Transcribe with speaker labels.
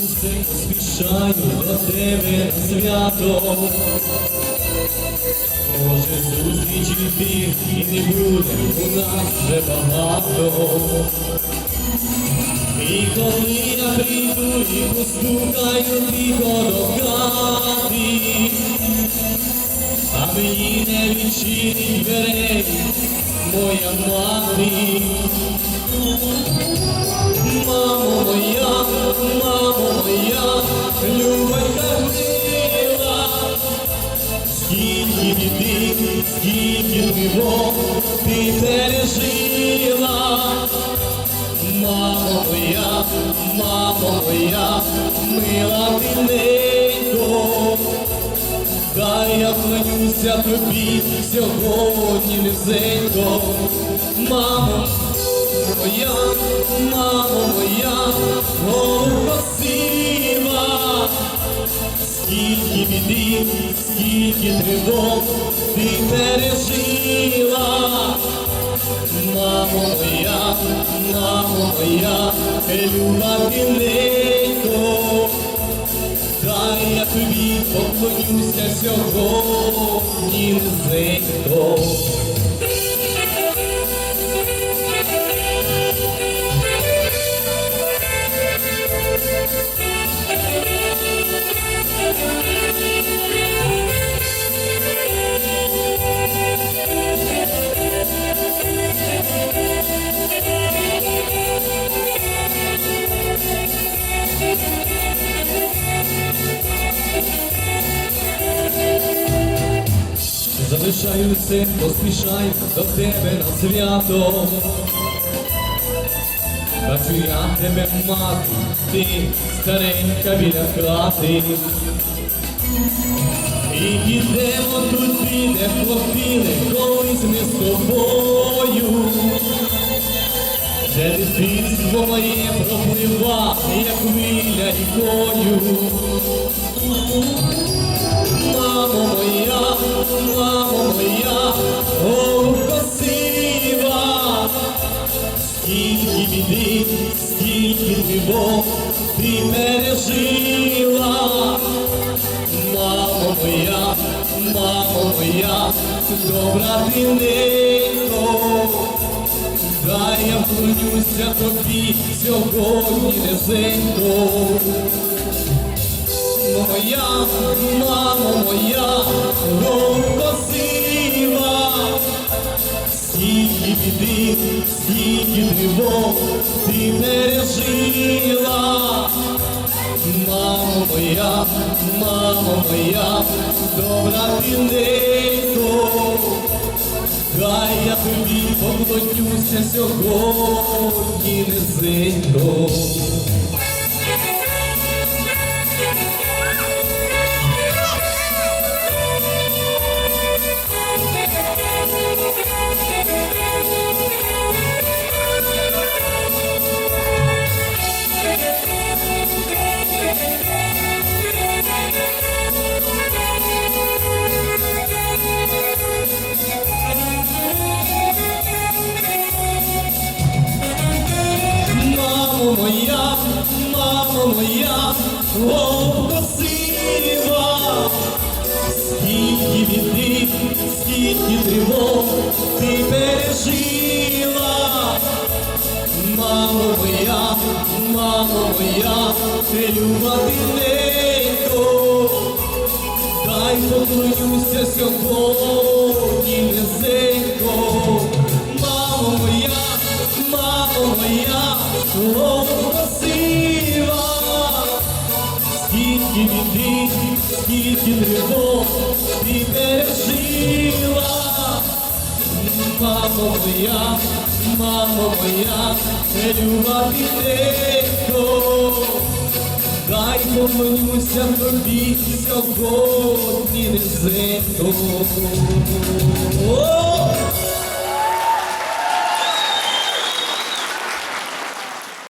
Speaker 1: Сонце поспішаю до тебе на свято. Може зустріч іти і не буде у нас вже багато. І коли я прийду і постукаю тихо до а мені не відчинить дверей моя мати. Мамо моя, мамо скільки тривог ти пережила. Мамо моя, мамо моя, мила тиненько, дай я вклонюся тобі сьогодні низенько, мамо моя, мамо скільки тривог ти пережила. Мамо моя, мамо моя, люба тиненько, дай я тобі поклонюся сьогодні низенько. Залишаю все, поспішаю до тебе на свято. Бачу я тебе, мати, ти старенька біля хати. І йдемо туди, де хлопіли, колись ми з тобою. Де дитинство моє пропливає, як хвиля рікою. Мамо моя, мамо скільки біди, скільки тривог ти пережила. Мамо моя, мамо моя, добра ти ненько, дай я вклонюся тобі сьогодні низенько. Моя, мамо моя, скільки біди, скільки тривог ти пережила. Мамо моя, мамо моя, добра ти хай я тобі поклонюся сьогодні низенько. Моя, голубко сива, скільки біди, скільки тривог ти пережила. Мамо моя, мамо моя, ти люба тиненько, дай поклонюся сьогодні низенько. Мамо моя, мамо моя, голубко сива, скільки тривог ти пережила. Мамо моя, мамо моя, люба тихенько, дай помилуйся тобі сьогодні низенько.